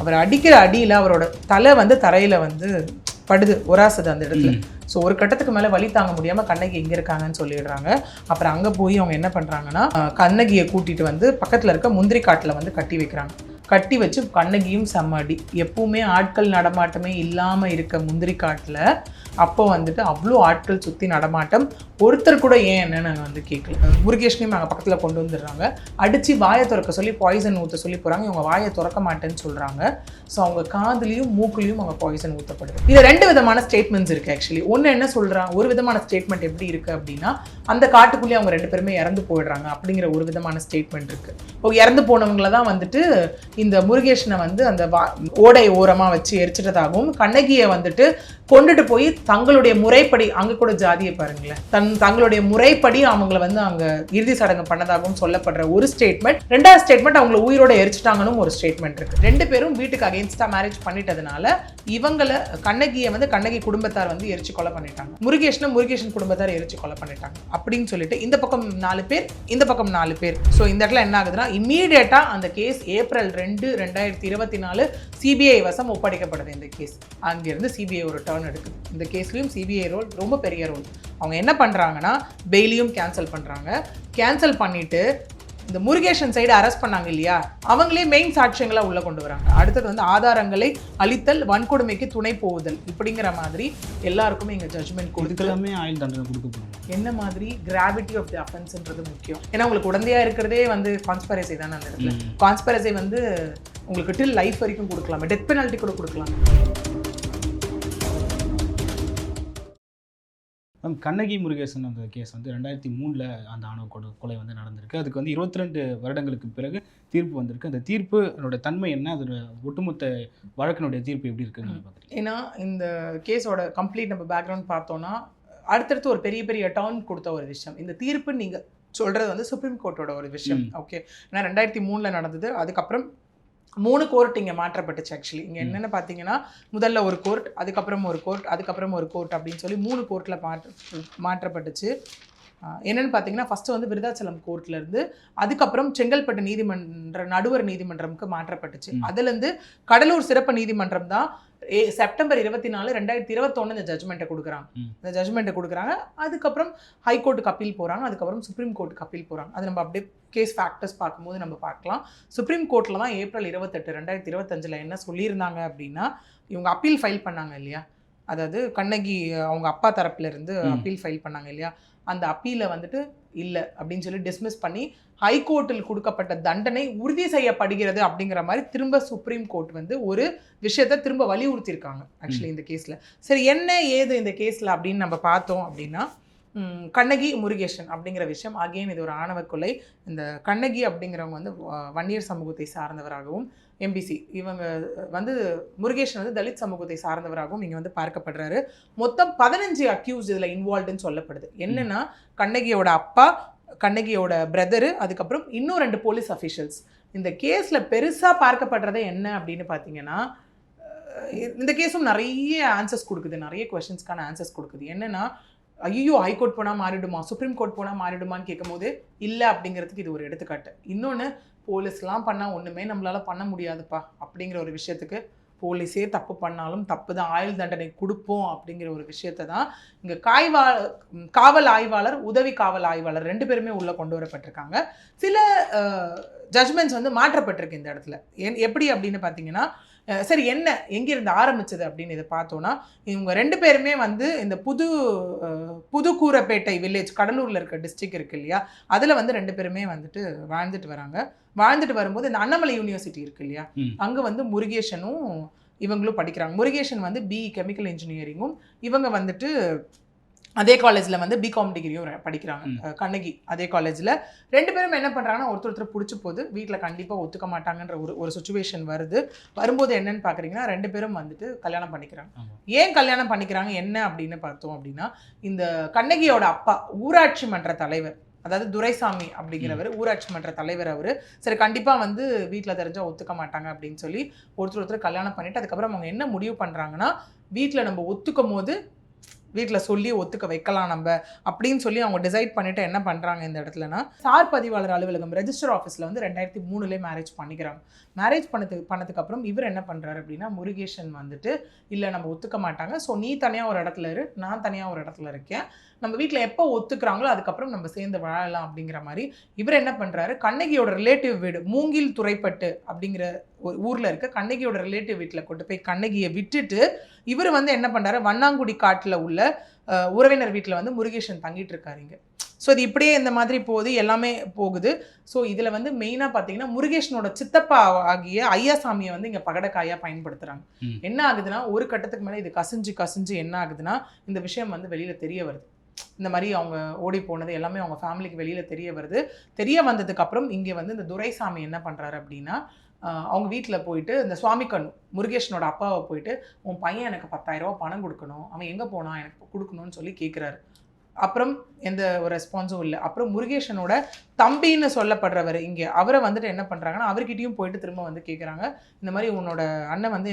அவர் அடிக்கிற அடியில் அவரோட தலை வந்து தரையில் வந்து படுது உராசுது அந்த இடத்துல. ஸோ ஒரு கட்டத்துக்கு மேலே வலி தாங்க முடியாமல் கண்ணகி எங்கே இருக்காங்கன்னு சொல்லிடுறாங்க. அப்புறம் அங்கே போய் அவங்க என்ன பண்ணுறாங்கன்னா கண்ணகியை கூட்டிட்டு வந்து பக்கத்தில் இருக்க முந்திரி காட்டில் வந்து கட்டி வைக்கிறாங்க. கட்டி வச்சு கண்ணகியும் செம்மடி எப்பவுமே ஆட்கள் நடமாட்டமே இல்லாமல் இருக்க முந்திரி காட்டில் அப்போ வந்துட்டு அவ்வளோ ஆட்கள் சுற்றி நடமாட்டம். ஒருத்தர் கூட ஏன் என்னன்னு நாங்கள் வந்து கேட்கல முருகேஷ்னையும் நாங்கள் பக்கத்தில் கொண்டு வந்துடுறாங்க. அடித்து வாயை திறக்க சொல்லி பாய்சன் ஊற்ற சொல்லி போகிறாங்க இவங்க வாயை திறக்க மாட்டேன்னு சொல்கிறாங்க ஸோ அவங்க காதுலேயும் மூக்குலேயும் அவங்க பாய்சன் ஊற்றப்படுது இது ரெண்டு விதமான ஸ்டேட்மெண்ட்ஸ் இருக்குது ஆக்சுவலி ஒன்று என்ன சொல்கிறாங்க ஒரு விதமான ஸ்டேட்மெண்ட் எப்படி இருக்குது அப்படின்னா அந்த காட்டுக்குள்ளேயே அவங்க ரெண்டு பேருமே இறந்து போயிடுறாங்க அப்படிங்கிற ஒரு விதமான ஸ்டேட்மெண்ட் இருக்குது இப்போ இறந்து போனவங்கள தான் வந்துட்டு இந்த முருகேஷனை வந்து அந்த வா ஓடை ஓரமாக வச்சு எரிச்சிட்டதாகவும் கண்ணகியை வந்துட்டு கொண்டுட்டு போய் தங்களுடைய முறைப்படி அங்கே கூட ஜாதியை பாருங்களேன். தன் தங்களுடைய முறைப்படி அவங்கள வந்து அங்கே இறுதி சடங்கு பண்ணதாகவும் சொல்லப்படுற ஒரு ஸ்டேட்மெண்ட் ரெண்டாவது ஸ்டேட்மெண்ட் அவங்கள உயிரோட எரிச்சிட்டாங்கன்னு ஒரு ஸ்டேட்மெண்ட் இருக்கு. ரெண்டு பேரும் வீட்டுக்கு அகேன்ஸ்டா மேரேஜ் பண்ணிட்டதுனால இவங்களை கண்ணகியை வந்து கண்ணகி குடும்பத்தார் வந்து எரிச்சு கொலை பண்ணிட்டாங்க. முருகேஷனை முருகேஷன் குடும்பத்தார் எரிச்சு கொலை பண்ணிட்டாங்க. அப்படின்னு சொல்லிட்டு இந்த பக்கம் நாலு பேர் இந்த பக்கம் நாலு பேர். ஸோ இந்த இடத்துல என்ன ஆகுதுன்னா இம்மீடியட்டா அந்த கேஸ் ஏப்ரல் ரெண்டு ரெண்டாயிரத்தி இருபத்தி நாலு சிபிஐ வசம் ஒப்படைக்கப்படுது இந்த கேஸ் அங்கிருந்து சிபிஐ ஒரு டர்ன் எடுக்குது இந்த கேஸ்லயும் சிபிஐ ரோல் ரொம்ப பெரிய ரோல் அவங்க என்ன பண்றாங்கன்னா பெயிலியும் கேன்சல் பண்றாங்க. கேன்சல் பண்ணிட்டு இந்த முருகேஷன் சைடு அரெஸ்ட் பண்ணாங்க இல்லையா? அவங்களே மெயின் சாட்சியங்களா உள்ள கொண்டு வராங்க. அடுத்தது வந்து ஆதாரங்களை அளித்தல் வன்கொடுமைக்கு துணை போகுதல் இப்படிங்கிற மாதிரி எல்லாருக்குமே இங்க ஜட்ஜ்மெண்ட் கொடுத்து இதுக்கெல்லாமே ஆயுள் தண்டனை கொடுக்கப்படும் என்ன மாதிரி? கிராவிட்டி ஆஃப் தி அஃபென்ஸ்ன்றது முக்கியம். ஏன்னா உங்களுக்கு உடந்தையா இருக்கிறதே வந்து கான்ஸ்பரசி தானே அந்த இடத்துல. கான்ஸ்பரசி வந்து உங்களுக்கு டில் லைஃப் வரைக்கும் கொடுக்கலாம். டெத் பெனால்ட்டி கூட கொடுக்கலாம். மேம் கண்ணகி முருகேசன் அந்த கேஸ் வந்து ரெண்டாயிரத்தி மூணில் அந்த ஆணவ கொடு கொலை வந்து நடந்திருக்கு. அதுக்கு வந்து இருபத்தி ரெண்டு வருடங்களுக்கு பிறகு தீர்ப்பு வந்திருக்கு. அந்த தீர்ப்பு அதோட தன்மை என்ன? அதோட ஒட்டுமொத்த வழக்கினுடைய தீர்ப்பு எப்படி இருக்குன்னு பார்க்குறீங்க? ஏன்னா இந்த கேஸோட கம்ப்ளீட் நம்ம பேக்ரவுண்ட் பார்த்தோம்னா அடுத்தடுத்து ஒரு பெரிய பெரிய டர்ன் கொடுத்த ஒரு விஷயம். இந்த தீர்ப்பு நீங்க சொல்றது வந்து சுப்ரீம் கோர்ட்டோட ஒரு விஷயம். ஓகே ஏன்னா ரெண்டாயிரத்தி மூணுல நடந்தது. அதுக்கப்புறம் மூணு கோர்ட் இங்கே மாற்றப்பட்டுச்சு ஆக்சுவலி இங்கே என்னென்னு பார்த்தீங்கன்னா முதல்ல ஒரு கோர்ட் அதுக்கப்புறம் ஒரு கோர்ட் அதுக்கப்புறம் ஒரு கோர்ட் அப்படின்னு சொல்லி மூணு கோர்ட்டில் மாற்ற மாற்றப்பட்டுச்சு. என்னன்னு பார்த்தீங்கன்னா ஃபஸ்ட்டு வந்து விருதாச்சலம் கோர்ட்ல இருந்து அதுக்கப்புறம் செங்கல்பட்டு நீதிமன்ற நடுவர் நீதிமன்றம்க்கு மாற்றப்பட்டுச்சு. அதுலேருந்து கடலூர் சிறப்பு நீதிமன்றம் தான் செப்டம்பர் இருபத்தி நாலு ரெண்டாயிரத்தி இருபத்தொன்று இந்த ஜட்மெண்ட்டை கொடுக்குறாங்க. இந்த ஜட்மெண்ட்டை கொடுக்குறாங்க. அதுக்கப்புறம் ஹைகோர்ட்டுக்கு அப்பீல் போகிறாங்க அதுக்கப்புறம் சுப்ரீம் கோர்ட்டுக்கு அப்பீல் போகிறாங்க அது நம்ம அப்படியே கேஸ் ஃபேக்டர்ஸ் பார்க்கும்போது நம்ம பார்க்கலாம். சுப்ரீம் கோர்ட்டில் தான் ஏப்ரல் இருபத்தெட்டு ரெண்டாயிரத்தி இருபத்தஞ்சில் என்ன சொல்லியிருந்தாங்க அப்படின்னா இவங்க அப்பீல் ஃபைல் பண்ணாங்க இல்லையா? அதாவது கண்ணகி அவங்க அப்பா தரப்புல இருந்து ம். அப்பீல் ஃபைல் பண்ணாங்க இல்லையா? அந்த அப்பீலை வந்துட்டு இல்லை அப்படின்னு சொல்லி டிஸ்மிஸ் பண்ணி ஹைகோர்ட்டில் கொடுக்கப்பட்ட தண்டனை உறுதி செய்யப்படுகிறது அப்படிங்கிற மாதிரி திரும்ப சுப்ரீம் கோர்ட் வந்து ஒரு விஷயத்தை திரும்ப வலியுறுத்தியிருக்காங்க ஆக்சுவலி இந்த கேஸில் சரி என்ன ஏது இந்த கேஸில் அப்படின்னு நம்ம பார்த்தோம் அப்படின்னா கண்ணகி முருகேசன் அப்படிங்கிற விஷயம். அகைன் இது ஒரு ஆணவ கொலை. இந்த கண்ணகி அப்படிங்கிறவங்க வந்து வன்னியர் சமூகத்தை சார்ந்தவராகவும் எம்பிசி இவங்க வந்து முருகேசன் வந்து தலித் சமூகத்தை சார்ந்தவராகவும் இங்கே வந்து பார்க்கப்படுறாரு. மொத்தம் பதினஞ்சு அக்யூஸ் இதில் இன்வால்வ்டுன்னு சொல்லப்படுது. என்னன்னா கண்ணகியோட அப்பா கண்ணகியோட பிரதரு அதுக்கப்புறம் இன்னும் ரெண்டு போலீஸ் அஃபீஷியல்ஸ் இந்த கேஸில் பெருசாக பார்க்கப்படுறது என்ன அப்படின்னு பார்த்தீங்கன்னா இந்த கேஸும் நிறைய ஆன்சர்ஸ் கொடுக்குது. நிறைய கொஷின்ஸ்க்கான ஆன்சர்ஸ் கொடுக்குது. என்னென்னா ஐயோ ஹைகோர்ட் போனால் மாறிடுமா? சுப்ரீம் கோர்ட் போனால் மாறிடுமான்னு கேட்கும்போது இல்லை அப்படிங்கிறதுக்கு இது ஒரு எடுத்துக்காட்டு. இன்னொன்று போலீஸ்லாம் பண்ணால் ஒன்றுமே நம்மளால் பண்ண முடியாதுப்பா அப்படிங்கிற ஒரு விஷயத்துக்கு போலீஸே தப்பு பண்ணாலும் தப்பு தான் ஆயுள் தண்டனை கொடுப்போம் அப்படிங்கிற ஒரு விஷயத்தை தான் இங்கே காய்வா காவல் ஆய்வாளர் உதவி காவல் ஆய்வாளர் ரெண்டு பேருமே உள்ளே கொண்டு வரப்பட்டிருக்காங்க. சில ஜட்மெண்ட்ஸ் வந்து மாற்றப்பட்டிருக்கு இந்த இடத்துல. என் எப்படி அப்படின்னு பார்த்தீங்கன்னா சரி என்ன? எங்கிருந்து ஆரம்பிச்சது அப்படின்னு இதை பார்த்தோன்னா இவங்க ரெண்டு பேருமே வந்து இந்த புது புதுக்கூரப்பேட்டை வில்லேஜ் கடலூரில் இருக்க டிஸ்ட்ரிக்ட் இருக்கு இல்லையா? அதில் வந்து ரெண்டு பேருமே வந்துட்டு வாழ்ந்துட்டு வராங்க. வாழ்ந்துட்டு வரும்போது இந்த அண்ணாமலை யூனிவர்சிட்டி இருக்கு இல்லையா. அங்கே வந்து முருகேசனும் இவங்களும் படிக்கிறாங்க. முருகேசன் வந்து பி கெமிக்கல் இன்ஜினியரிங்கும் இவங்க வந்துட்டு அதே காலேஜில் வந்து பிகாம் டிகிரியும் படிக்கிறாங்க. கண்ணகி அதே காலேஜில் ரெண்டு பேரும் என்ன பண்ணுறாங்கன்னா ஒருத்தர் ஒருத்தர் பிடிச்சி போது வீட்டில் கண்டிப்பாக ஒத்துக்க மாட்டாங்கன்ற ஒரு ஒரு சுச்சுவேஷன் வருது. வரும்போது என்னன்னு பார்க்குறீங்கன்னா ரெண்டு பேரும் வந்துட்டு கல்யாணம் பண்ணிக்கிறாங்க. ஏன் கல்யாணம் பண்ணிக்கிறாங்க என்ன அப்படின்னு பார்த்தோம் அப்படின்னா இந்த கண்ணகியோட அப்பா ஊராட்சி மன்ற தலைவர் அதாவது துரைசாமி அப்படிங்கிறவர் ஊராட்சி மன்ற தலைவர் அவர் சரி கண்டிப்பாக வந்து வீட்டில் தெரிஞ்சால் ஒத்துக்க மாட்டாங்க அப்படின்னு சொல்லி ஒருத்தர் ஒருத்தர் கல்யாணம் பண்ணிட்டு அதுக்கப்புறம் அவங்க என்ன முடிவு பண்ணுறாங்கன்னா வீட்டில் நம்ம ஒத்துக்கும் போது வீட்டில் சொல்லி ஒத்துக்க வைக்கலாம் நம்ம அப்படின்னு சொல்லி அவங்க டிசைட் பண்ணிட்டு என்ன பண்ணுறாங்க இந்த இடத்துலனா சார் பதிவாளர் அலுவலகம் ரெஜிஸ்டர் ஆஃபீஸில் வந்து ரெண்டாயிரத்தி மூணுலேயே மேரேஜ் பண்ணிக்கிறாங்க. மேரேஜ் பண்ணது பண்ணதுக்கு அப்புறம் இவர் என்ன பண்ணுறாரு அப்படின்னா முருகேஷன் வந்துட்டு இல்லை நம்ம ஒத்துக்க மாட்டாங்க. ஸோ நீ தனியாக ஒரு இடத்துல இரு. நான் தனியாக ஒரு இடத்துல இருக்கேன். நம்ம வீட்டில் எப்போ ஒத்துக்கிறாங்களோ அதுக்கப்புறம் நம்ம சேர்ந்து வாழலாம். அப்படிங்கிற மாதிரி இவர் என்ன பண்ணுறாரு கண்ணகியோட ரிலேட்டிவ் வீடு மூங்கில் துறைப்பட்டு அப்படிங்கிற ஒரு ஊரில் இருக்க கண்ணகியோட ரிலேட்டிவ் வீட்டில் கொண்டு போய் கண்ணகியை விட்டுட்டு இவர் வந்து என்ன பண்ணுறாரு வண்ணாங்குடி காட்டில் உள்ள உறவினர் வீட்டில் வந்து முருகேஷன் தங்கிட்டு இருக்காரு இங்க. ஸோ இது இப்படியே இந்த மாதிரி போகுது எல்லாமே போகுது. ஸோ இதில் வந்து மெயினாக பார்த்தீங்கன்னா முருகேஷனோட சித்தப்பா ஆகிய ஐயாசாமியை வந்து இங்கே பகடக்காயாக பயன்படுத்துகிறாங்க. என்ன ஆகுதுன்னா ஒரு கட்டத்துக்கு மேலே இது கசிஞ்சு கசிஞ்சு என்ன ஆகுதுன்னா இந்த விஷயம் வந்து வெளியில் தெரிய வருது. இந்த மாதிரி அவங்க ஓடி போனது எல்லாமே அவங்க ஃபேமிலிக்கு வெளியில் தெரிய வருது. தெரிய வந்ததுக்கு அப்புறம் இங்கே வந்து இந்த துரைசாமி என்ன பண்ணுறாரு அப்படின்னா அவங்க வீட்டில் போயிட்டு இந்த சுவாமி கண்ணு முருகேஷனோட அப்பாவை போயிட்டு உன் பையன் எனக்கு பத்தாயிரம் பணம் கொடுக்கணும். அவன் எங்கே போனான் எனக்கு கொடுக்கணும்னு சொல்லி கேட்குறாரு அப்புறம் எந்த ஒரு ரெஸ்பான்ஸும் இல்லை. அப்புறம் முருகேஷனோட தம்பின்னு சொல்லப்படுறவர் இங்கே. அவரை வந்துட்டு என்ன பண்ணுறாங்கன்னா அவர்கிட்டயும் போயிட்டு திரும்ப வந்து கேட்குறாங்க இந்த மாதிரி உன்னோட அண்ணன் வந்து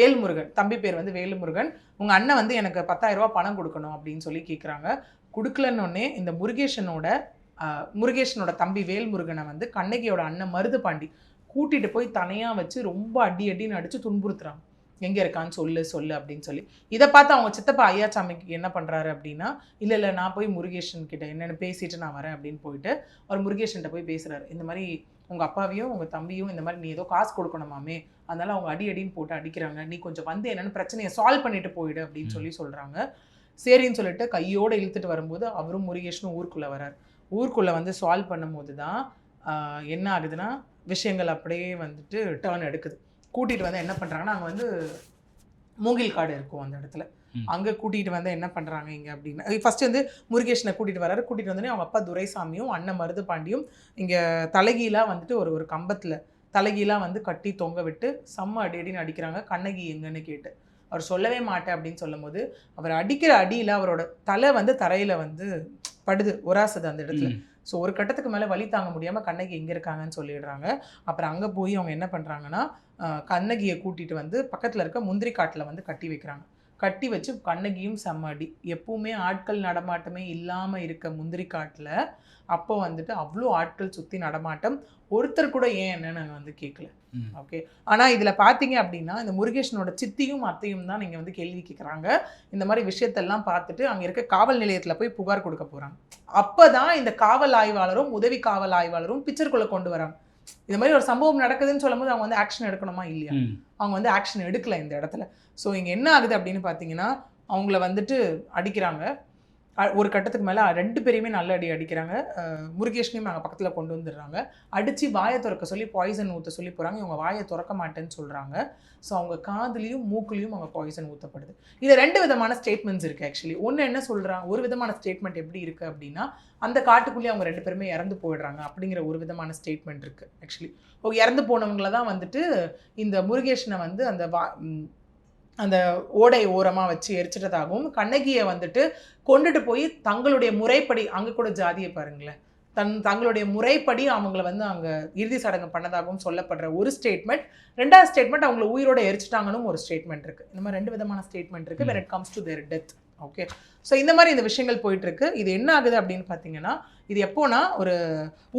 வேல்முருகன். தம்பி பேர் வந்து வேலுமுருகன். உங்கள் அண்ணன் வந்து எனக்கு பத்தாயிரம் பணம் கொடுக்கணும் அப்படின்னு சொல்லி கேட்குறாங்க கொடுக்கலன்னொடனே இந்த முருகேஷனோட முருகேஷனோட தம்பி வேல்முருகனை வந்து கண்ணகியோட அண்ணன் மருது பாண்டி கூட்டிகிட்டு போய் தனியாக வச்சு ரொம்ப அடி அடின்னு அடித்து துன்புறுத்துறாங்க. எங்கே இருக்கான்னு சொல்லு சொல்லு அப்படின்னு சொல்லி. இதை பார்த்து அவங்க சித்தப்பா ஐயாச்சாமிக்கு என்ன பண்ணுறாரு அப்படின்னா இல்லை இல்லை நான் போய் முருகேஷன் கிட்ட என்னென்னு பேசிட்டு நான் வரேன் அப்படின்னு போயிட்டு அவர் முருகேஷன்கிட்ட போய் பேசுகிறாரு இந்த மாதிரி உங்கள் அப்பாவையும் உங்கள் தம்பியும் இந்த மாதிரி நீ ஏதோ காசு கொடுக்கணுமாமே அதனால் அவங்க அடி அடின்னு போட்டு அடிக்கிறாங்க. நீ கொஞ்சம் வந்து என்னென்னு பிரச்சனையை சால்வ் பண்ணிட்டு போயிடு அப்படின்னு சொல்லி சொல்கிறாங்க சரின்னு சொல்லிட்டு கையோடு இழுத்துட்டு வரும்போது அவரும் முருகேஷனும் ஊருக்குள்ளே வரார். ஊருக்குள்ளே வந்து சால்வ் பண்ணும்போது தான் என்ன ஆகுதுன்னா விஷயங்கள் அப்படியே வந்துட்டு டேர்ன் எடுக்குது. கூட்டிகிட்டு வந்து என்ன பண்ணுறாங்கன்னா அங்கே வந்து மூங்கில் காடு இருக்கும் அந்த இடத்துல. அங்கே கூட்டிகிட்டு வந்து என்ன பண்ணுறாங்க இங்கே அப்படின்னா. ஃபர்ஸ்ட் வந்து முருகேஷனை கூட்டிகிட்டு வராரு. கூட்டிகிட்டு வந்தோடனே அவங்க அப்பா துரைசாமியும் அண்ணன் மருது பாண்டியும் இங்கே தலைகீழாக வந்துட்டு ஒரு ஒரு கம்பத்தில் தலைகீழாக வந்து கட்டி தொங்க விட்டு செம்ம அடி அடின்னு அடிக்கிறாங்க. கண்ணகி எங்கன்னு கேட்டு. அவர் சொல்லவே மாட்டேன் அப்படின்னு சொல்லும்போது அவர் அடிக்கிற அடியில் அவரோட தலை வந்து தரையில் வந்து படுது ஒராசுது அந்த இடத்துல. ஸோ ஒரு கட்டத்துக்கு மேலே வழி தாங்க முடியாமல் கண்ணகி எங்கே இருக்காங்கன்னு சொல்லிடுறாங்க. அப்புறம் அங்கே போய் அவங்க என்ன பண்ணுறாங்கன்னா கண்ணகியை கூட்டிகிட்டு வந்து பக்கத்தில் இருக்க முந்திரி காட்டில் வந்து கட்டி வைக்கிறாங்க. கட்டி வச்சு கண்ணகியும் செம்ம அடி எப்பவுமே ஆட்கள் நடமாட்டமே இல்லாமல் இருக்க முந்திரி காட்டில் அப்போ வந்துட்டு அவ்வளோ ஆட்கள் சுற்றி நடமாட்டம். ஒருத்தர் கூட ஏன் என்னன்னு நாங்கள் வந்து கேட்கல. ஓகே. ஆனால் இதில் பார்த்தீங்க அப்படின்னா இந்த முருகேஷனோட சித்தியும் அத்தையும் தான் நீங்கள் வந்து கேள்வி கேட்குறாங்க இந்த மாதிரி விஷயத்தெல்லாம் பார்த்துட்டு அங்கே இருக்க காவல் நிலையத்தில் போய் புகார் கொடுக்க போகிறாங்க அப்போ தான் இந்த காவல் ஆய்வாளரும் உதவி காவல் ஆய்வாளரும் பிக்சருக்குள்ளே கொண்டு வராங்க. இந்த மாதிரி ஒரு சம்பவம் நடக்குதுன்னு சொல்லும்போது அவங்க வந்து ஆக்ஷன் எடுக்கணுமா இல்லையா. அவங்க வந்து ஆக்ஷன் எடுக்கல இந்த இடத்துல. ஸோ இங்கே என்ன ஆகுது அப்படின்னு பார்த்தீங்கன்னா அவங்கள வந்துட்டு அடிக்கிறாங்க. ஒரு கட்டத்துக்கு மேலே ரெண்டு பேரையுமே நல்ல அடி அடிக்கிறாங்க. முருகேஷ்னையும் முருகேஷனையும் அங்கே பக்கத்தில் கொண்டு வந்துடுறாங்க. அடித்து வாயை திறக்க சொல்லி பாய்சன் ஊற்ற சொல்லி போகிறாங்க இவங்க வாயை திறக்க மாட்டேன்னு சொல்கிறாங்க ஸோ அவங்க காதுலேயும் மூக்குலேயும் அவங்க பாய்சன் ஊற்றப்படுது இது ரெண்டு விதமான ஸ்டேட்மெண்ட்ஸ் இருக்குது ஆக்சுவலி ஒன்று என்ன சொல்கிறாங்க ஒரு விதமான ஸ்டேட்மெண்ட் எப்படி இருக்குது அப்படின்னா அந்த காட்டுக்குள்ளேயே அவங்க ரெண்டு பேருமே இறந்து போயிடுறாங்க அப்படிங்கிற ஒரு விதமான ஸ்டேட்மெண்ட் இருக்குது ஆக்சுவலி ஓ இறந்து போனவங்கள தான் வந்துட்டு இந்த முருகேஷனை வந்து அந்த வா அந்த ஓடை ஓரமாக வச்சு எரிச்சிட்டதாகவும் கண்ணகியை வந்துட்டு கொண்டுட்டு போய் தங்களுடைய முறைப்படி அங்கே கூட ஜாதியை பாருங்களேன். தன் தங்களுடைய முறைப்படி அவங்கள வந்து அங்கே இறுதி சடங்கு பண்ணதாகவும் சொல்லப்படுற ஒரு ஸ்டேட்மெண்ட் ரெண்டாவது ஸ்டேட்மெண்ட் அவங்கள உயிரோட எரிச்சிட்டாங்கன்னு ஒரு ஸ்டேட்மெண்ட் இருக்குது இந்த மாதிரி ரெண்டு விதமான ஸ்டேட்மெண்ட் இருக்குது when it comes to their death okay so இந்த மாதிரி இந்த விஷயங்கள் போயிட்டுருக்கு இது என்ன ஆகுது அப்படின்னு பார்த்தீங்கன்னா இது எப்போனா ஒரு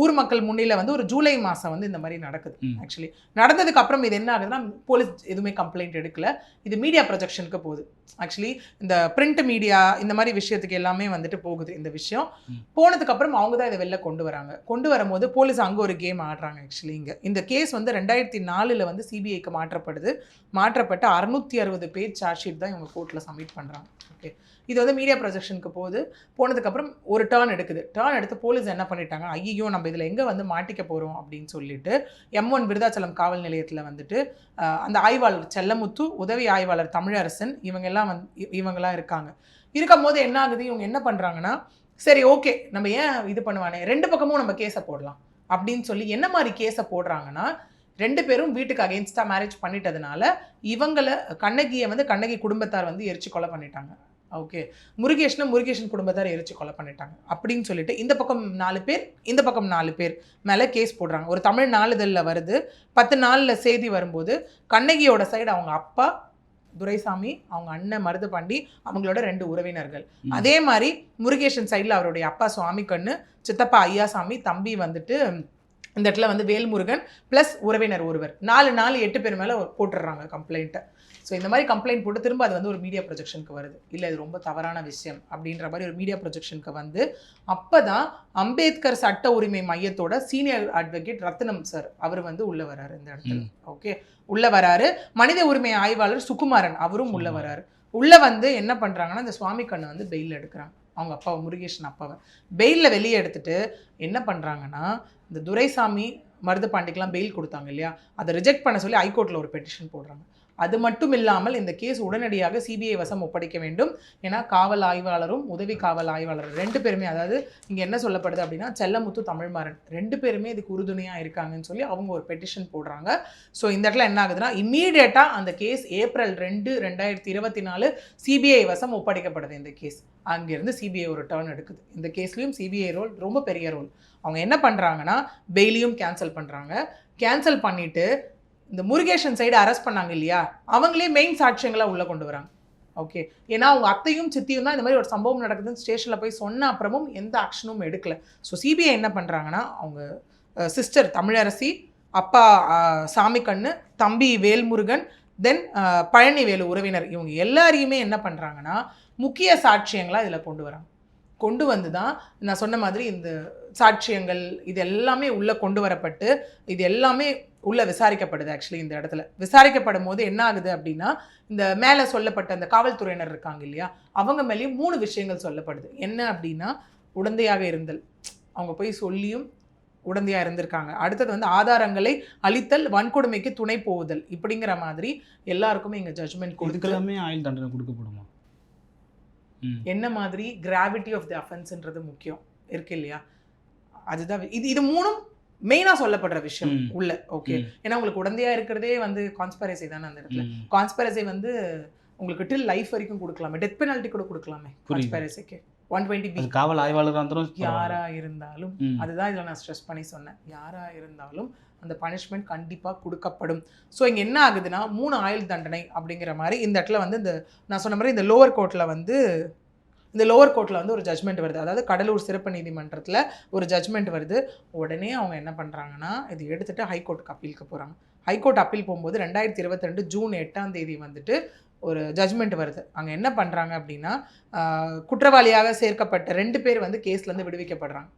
ஊர் மக்கள் முன்னில வந்து ஒரு ஜூலை மாதம் வந்து இந்த மாதிரி நடக்குது. ஆக்சுவலி நடந்ததுக்கு அப்புறம் இது என்ன ஆகுதுன்னா போலீஸ் எதுவுமே கம்ப்ளைண்ட் எடுக்கல. இது மீடியா ப்ரொஜெக்ஷனுக்கு போகுது. ஆக்சுவலி இந்த பிரிண்ட் மீடியா இந்த மாதிரி விஷயத்துக்கு எல்லாமே வந்துட்டு போகுது இந்த விஷயம். போனதுக்கு அப்புறம் அவங்க தான் இதை வெளில கொண்டு வராங்க. கொண்டு வரும்போது போலீஸ் அங்கே ஒரு கேம் ஆடுறாங்க ஆக்சுவலி இங்கே. இந்த கேஸ் வந்து ரெண்டாயிரத்தி நாலில் வந்து சிபிஐக்கு மாற்றப்படுது. மாற்றப்பட்டு அறுநூத்தி அறுபது பேஜ் சார்ஜ் ஷீட் தான் இவங்க கோர்ட்டில் சப்மிட் பண்ணுறாங்க ஓகே இது வந்து மீடியா ப்ரொஜெக்ஷனுக்கு போகுது. போனதுக்கப்புறம் ஒரு டேர்ன் எடுக்குது. டேர்ன் எடுத்து போலீஸ் என்ன பண்ணிட்டாங்க? ஐயோ நம்ம இதில் எங்கே வந்து மாட்டிக்க போகிறோம் அப்படின்னு சொல்லிட்டு எம் ஒன் விருதாச்சலம் காவல் நிலையத்தில் வந்துட்டு அந்த ஆய்வாளர் செல்லமுத்து உதவி ஆய்வாளர் தமிழரசன் இவங்கெல்லாம் வந் வந்து இவங்கெல்லாம் இருக்காங்க. இருக்கும் போது என்ன ஆகுது? இவங்க என்ன பண்ணுறாங்கன்னா சரி ஓகே நம்ம ஏன் இது பண்ணுவானே? ரெண்டு பக்கமும் நம்ம கேஸை போடலாம். அப்படின்னு சொல்லி என்ன மாதிரி கேஸை போடுறாங்கன்னா ரெண்டு பேரும் வீட்டுக்கு அகேன்ஸ்டாக மேரேஜ் பண்ணிட்டதுனால இவங்களை கண்ணகியை வந்து கண்ணகி குடும்பத்தார் வந்து எரிச்சு கொலை பண்ணிட்டாங்க. ஓகே முருகேஷனை முருகேஷன் குடும்பத்தார் எரிச்சு கொலை பண்ணிட்டாங்க. அப்படின்னு சொல்லிட்டு இந்த பக்கம் நாலு பேர் இந்த பக்கம் நாலு பேர் மேலே கேஸ் போடுறாங்க. ஒரு தமிழ் நாளிதழில் வருது. பத்து நாளில் செய்தி வரும்போது கண்ணகியோட சைடு அவங்க அப்பா துரைசாமி அவங்க அண்ணன் மருதுபாண்டி அவங்களோட ரெண்டு உறவினர்கள். அதே மாதிரி முருகேசன் சைடில் அவருடைய அப்பா சுவாமி கண்ணு சித்தப்பா ஐயாசாமி தம்பி வந்துட்டு இந்த இடத்துல வந்து வேல்முருகன் ப்ளஸ் உறவினர் ஒருவர். நாலு நாலு எட்டு பேர் மேலே போட்டுடுறாங்க கம்ப்ளைண்ட்டை ஸோ இந்த மாதிரி கம்ப்ளைண்ட் போட்டு திரும்ப அது வந்து ஒரு மீடியா ப்ரொஜெக்ஷனுக்கு வருது. இல்லை இது ரொம்ப தவறான விஷயம் அப்படின்ற மாதிரி ஒரு மீடியா ப்ரொஜெக்ஷனுக்கு வந்து அப்போ தான் அம்பேத்கர் சட்ட உரிமை மையத்தோட சீனியர் அட்வொகேட் ரத்னம் சார் அவர் வந்து உள்ள வராரு இந்த இடத்துல. ஓகே உள்ள வராரு. மனித உரிமை ஆய்வாளர் சுகுமாரன் அவரும் உள்ள. வராரு. உள்ள வந்து என்ன பண்றாங்கன்னா இந்த சுவாமி கண்ணை வந்து பெயில் எடுக்கிறாங்க. அவங்க அப்பாவை முருகேசன் அப்பாவை. பெயிலில் வெளியே எடுத்துட்டு என்ன பண்றாங்கன்னா இந்த துரைசாமி மருதுபாண்டிக்கெல்லாம் பெயில் கொடுத்தாங்க இல்லையா? அதை ரிஜெக்ட் பண்ண சொல்லி ஹைகோர்ட்டில் ஒரு பெட்டிஷன் போடுறாங்க. அது மட்டும் இல்லாமல் இந்த கேஸ் உடனடியாக சிபிஐ வசம் ஒப்படைக்க வேண்டும். ஏன்னா காவல் ஆய்வாளரும் உதவி காவல் ஆய்வாளரும் ரெண்டு பேருமே அதாவது இங்கே என்ன சொல்லப்படுது அப்படின்னா செல்லமுத்து தமிழ்மாறன் ரெண்டு பேருமே இதுக்கு உறுதுணையாக இருக்காங்கன்னு சொல்லி அவங்க ஒரு பெட்டிஷன் போடுறாங்க. ஸோ இந்த இடத்துல என்ன ஆகுதுன்னா இம்மீடியட்டாக அந்த கேஸ் ஏப்ரல் ரெண்டு ரெண்டாயிரத்தி இருபத்தி நாலு சிபிஐ வசம் ஒப்படைக்கப்படுது இந்த கேஸ் அங்கேருந்து சிபிஐ ஒரு டர்ன் எடுக்குது. இந்த கேஸ்லேயும் சிபிஐ ரோல் ரொம்ப பெரிய ரோல் அவங்க என்ன பண்ணுறாங்கன்னா பெயிலியும் கேன்சல் பண்ணுறாங்க கேன்சல் பண்ணிவிட்டு இந்த முருகேஷன் சைடு அரெஸ்ட் பண்ணாங்க இல்லையா? அவங்களே மெயின் சாட்சியங்களாக உள்ளே கொண்டு வராங்க. ஓகே ஏன்னா அவங்க அத்தையும் சித்தியும் தான் இந்த மாதிரி ஒரு சம்பவம் நடக்குதுன்னு ஸ்டேஷனில் போய் சொன்ன அப்புறமும் எந்த ஆக்ஷனும் எடுக்கல. ஸோ சிபிஐ என்ன பண்ணுறாங்கன்னா அவங்க சிஸ்டர் தமிழரசி அப்பா சாமி கண்ணு தம்பி வேல்முருகன் தென் பழனி வேலு உறவினர். இவங்க எல்லாரையுமே என்ன பண்ணுறாங்கன்னா முக்கிய சாட்சியங்களாக இதில் கொண்டு வராங்க. கொண்டு வந்து தான் நான் சொன்ன மாதிரி இந்த சாட்சியங்கள் இது எல்லாமே உள்ளே கொண்டு வரப்பட்டு இது எல்லாமே உள்ள விசாரிக்கப்படுது ஆக்சுவலி இந்த இடத்துல. விசாரிக்கப்படும் போது என்ன ஆகுது அப்படின்னா இந்த மேலே சொல்லப்பட்ட அந்த காவல்துறையினர் இருக்காங்க இல்லையா அவங்க மேலேயும் மூணு விஷயங்கள் சொல்லப்படுது. என்ன அப்படின்னா உடந்தையாக இருந்தல். அவங்க போய் சொல்லியும் உடந்தையாக இருந்திருக்காங்க. அடுத்தது வந்து ஆதாரங்களை அளித்தல் வன்கொடுமைக்கு துணை போகுதல். இப்படிங்கிற மாதிரி எல்லாருக்குமே இங்கே ஜட்ஜ்மெண்ட் கொடுத்து இதுக்கெல்லாமே ஆயுள் தண்டனை கொடுக்கப்படுமா? என்ன மாதிரி கிராவிட்டி ஆஃப் தி அஃபென்ஸ்ன்றது முக்கியம். இருக்கு இல்லையா? அதுதான் இது இது மூணும் மெயினாக சொல்லப்படுற விஷயம். உள்ள ஓகே. ஏன்னா உங்களுக்கு உடந்தையா இருக்கிறதே வந்து கான்ஸ்பரசி தானே அந்த இடத்துல. கான்ஸ்பரசி வந்து உங்களுக்கு டில் லைஃப் வரைக்கும் கொடுக்கலாமே டெத் பெனால்ட்டி கூட கொடுக்கலாமே. கான்ஸ்பரசிக்கு ஒன் டுவெண்ட்டி பி காவல் இருந்தாலும் யாரா இருந்தாலும். அதுதான் இதில் நான் ஸ்ட்ரெஸ் பண்ணி சொன்னேன் யாரா இருந்தாலும் அந்த பனிஷ்மெண்ட் கண்டிப்பாக கொடுக்கப்படும் ஸோ இங்கே என்ன ஆகுதுன்னா மூணு ஆயுள் தண்டனை அப்படிங்கிற மாதிரி இந்த இடத்துல வந்து இந்த நான் சொன்ன மாதிரி இந்த லோவர் கோர்ட்டில் வந்து இந்த லோவர் கோர்ட்டில் வந்து ஒரு ஜட்மெண்ட் வருது. அதாவது கடலூர் சிறப்பு நீதிமன்றத்தில் ஒரு ஜட்மெண்ட் வருது. உடனே அவங்க என்ன பண்ணுறாங்கன்னா இது எடுத்துட்டு ஹைகோர்ட்டுக்கு அப்பீலுக்கு போகிறாங்க ஹைகோர்ட் அப்பீல் போகும்போது ரெண்டாயிரத்தி இருபத்தி ரெண்டு ஜூன் எட்டாம் தேதி வந்துட்டு ஒரு ஜட்மெண்ட் வருது. அங்கே என்ன பண்ணுறாங்க அப்படின்னா குற்றவாளியாக சேர்க்கப்பட்ட ரெண்டு பேர் வந்து கேஸ்லேருந்து விடுவிக்கப்படுறாங்க.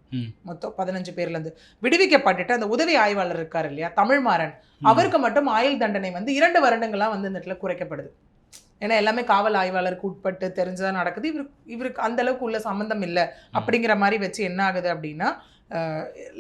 மொத்தம் பதினஞ்சு பேர்லேருந்து விடுவிக்கப்பட்டுட்டு அந்த உதவி ஆய்வாளர் இருக்கார் இல்லையா தமிழ்மாறன். அவருக்கு மட்டும் ஆயுள் தண்டனை வந்து இரண்டு வருடங்களாக வந்து இந்த இடத்துல குறைக்கப்படுது. ஏன்னா எல்லாமே காவல் ஆய்வாளருக்கு உட்பட்டு தெரிஞ்சுதான் நடக்குது. இவருக்கு இவருக்கு அந்த அளவுக்கு உள்ள சம்மந்தம் இல்லை. அப்படிங்கிற மாதிரி வச்சு என்ன ஆகுது அப்படின்னா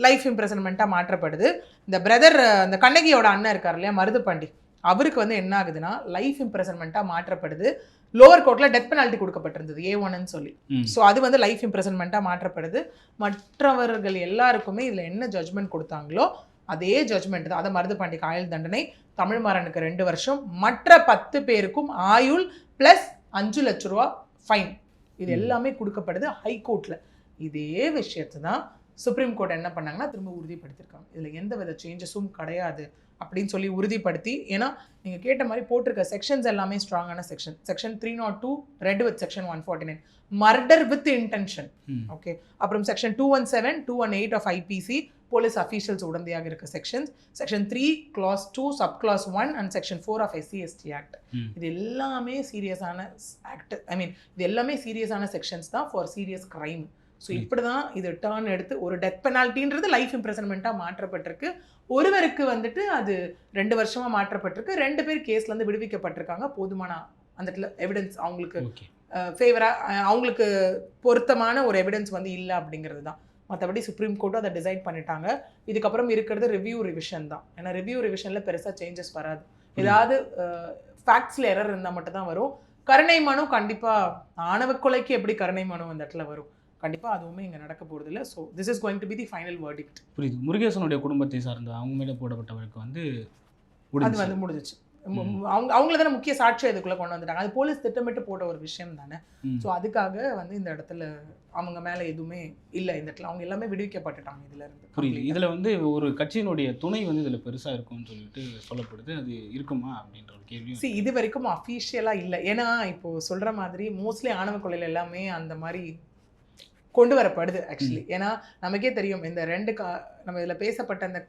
லைஃப் இம்ப்ரெசன்மெண்ட்டாக மாற்றப்படுது. இந்த பிரதர் அந்த கண்ணகியோட அண்ணன் இருக்கார் இல்லையா மருதுபாண்டி அவருக்கு வந்து என்ன ஆகுதுன்னா லைஃப் இம்ப்ரெசன்மெண்ட்டாக மாற்றப்படுது. லோவர் கோர்ட்டில் டெத் பெனால்ட்டி கொடுக்கப்பட்டிருந்தது ஏ ஒன்னு சொல்லி. ஸோ அது வந்து லைஃப் இம்ப்ரெசன்மெண்ட்டாக மாற்றப்படுது. மற்றவர்கள் எல்லாருக்குமே இதில் என்ன ஜட்ஜ்மெண்ட் கொடுத்தாங்களோ அதே ஜட்ஜ்மெண்ட் தான். அதை மருதுபாண்டிக்கு ஆயுள் தண்டனை தமிழ்மாறனுக்கு ரெண்டு வருஷம். மற்ற பத்து பேருக்கும் ஆயுள் ப்ளஸ் அஞ்சு லட்ச ரூபா ஃபைன் இது. எல்லாமே கொடுக்கப்படுது ஹைகோர்ட்டில் இதே விஷயத்தை தான் சுப்ரீம் கோர்ட் என்ன பண்ணாங்கன்னா திரும்ப உறுதிப்படுத்தியிருக்காங்க இதில் எந்த வித சேஞ்சஸும் கிடையாது அப்படின்னு சொல்லி உறுதிப்படுத்தி ஏன்னா நீங்கள் கேட்ட மாதிரி போட்டிருக்க செக்ஷன்ஸ் எல்லாமே ஸ்ட்ராங்கான section section three nought two read with section one forty nine murder with intention. Okay அப்புறம் section two one seven two one eight of IPC police officials உடந்தையாக இருக்க sections section three clause two sub clause one and section four of SC ST act. இது எல்லாமே சீரியஸான act ஐ மீன் இது எல்லாமே சீரியஸான sections தான் ஃபார் சீரியஸ் கிரைம் ஸோ. இப்படி தான் இது டேர்ன் எடுத்து ஒரு டெத் பெனால்ட்டின்றது லைஃப் இம்ப்ரெசன்மெண்ட்டாக மாற்றப்பட்டிருக்கு. ஒருவருக்கு வந்துட்டு அது ரெண்டு வருஷமா மாற்றப்பட்டிருக்கு. ரெண்டு பேர் கேஸ்லேருந்து விடுவிக்கப்பட்டிருக்காங்க. போதுமான அந்த இடத்துல எவிடன்ஸ் அவங்களுக்கு ஃபேவராக அவங்களுக்கு பொருத்தமான ஒரு எவிடன்ஸ் வந்து இல்லை அப்படிங்கிறது தான் மற்றபடி சுப்ரீம் கோர்ட்டும் அதை டிசைட் பண்ணிட்டாங்க. இதுக்கப்புறம் இருக்கிறது ரிவ்யூ ரிவிஷன் தான். ஏன்னா ரிவ்யூ ரிவிஷனில் பெருசாக சேஞ்சஸ் வராது. ஏதாவது ஃபேக்ட்ஸில் எரர் இருந்தால் மட்டும் தான் வரும். கருணை மனு கண்டிப்பாக ஆணவ கொலைக்கு எப்படி கருணை மனு அந்த இடத்துல வரும்? கண்டிப்பாக அதுவுமே இங்கே நடக்க போகிறது இல்லை. So this is going to be the final verdict. புரியுது. முருகேசனுடைய குடும்பத்தை சார்ந்த அவங்க மேலே போடப்பட்ட வழக்கு வந்து அது வந்து முடிஞ்சிச்சு. அவங்க அவங்கள தானே முக்கிய சாட்சி அதுக்குள்ள கொண்டு வந்துட்டாங்க. அது போலீஸ் திட்டமிட்டு போட்ட ஒரு விஷயம் தானே. ஸோ அதுக்காக வந்து இந்த இடத்துல அவங்க மேல எதுவுமே இல்லை. இந்த இடத்துல அவங்க எல்லாமே விடுவிக்கப்பட்டுட்டாங்க இதுல இருந்து. புரியுது. இதுல வந்து ஒரு கட்சியினுடைய துணை வந்து இதுல பெருசா இருக்கும்னு சொல்லிட்டு சொல்லப்படுது. அது இருக்குமா அப்படின்ற ஒரு கேள்வியும் See, இது வரைக்கும் அஃபீஷியலா இல்லை. ஏன்னா இப்போ சொல்ற மாதிரி மோஸ்ட்லி ஆணவ கொலையில எல்லாமே அந்த மாதிரி கொண்டு வரப்படுது ஆக்சுவலி ஏன்னா நமக்கே தெரியும் இந்த ரெண்டு க- நம்ம இதுல பேசப்பட்ட அந்த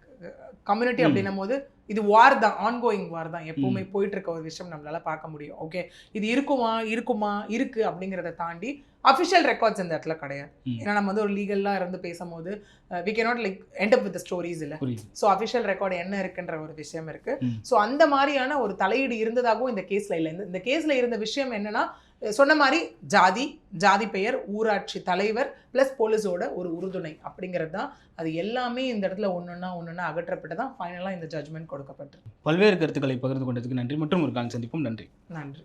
கம்யூனிட்டி. அப்படின்னும் போது இது வார் தான் ஆன்கோயிங் வார் தான். எப்பவுமே போயிட்டு இருக்க ஒரு விஷயம் நம்மளால பார்க்க முடியும். ஓகே இது இருக்குமா? இருக்குமா? இருக்கு அப்படிங்கிறத தாண்டி அஃபிஷியல் ரெக்கார்ட்ஸ் இந்த இடத்துல கிடையாது. ஏன்னா நம்ம வந்து ஒரு லீகல்லாம் இருந்து பேசும்போது we cannot like end up with stories இல்லை. ஸோ அஃபிஷியல் ரெக்கார்டு என்ன இருக்குன்ற ஒரு விஷயம் இருக்கு. ஸோ அந்த மாதிரியான ஒரு தலையீடு இருந்ததாகவும் இந்த கேஸ்ல இல்லை. இந்த- கேஸ்ல இருந்த விஷயம் என்னன்னா சொன்ன மாதிரி ஜாதி ஜாதி பெயர் ஊராட்சி தலைவர் ப்ளஸ் போலீஸோட ஒரு உறுதுணை அப்படிங்கிறது தான். அது எல்லாமே இந்த இடத்துல ஒன்றுன்னா ஒன்றுன்னா அகற்றப்பட்டு தான் ஃபைனலாக இந்த ஜட்மெண்ட் கொடுக்கப்பட்டிருக்கு. பல்வேறு கருத்துக்களை பகிர்ந்து கொண்டதுக்கு நன்றி. மற்றும் ஒரு கால் சந்திப்போம். நன்றி. நன்றி.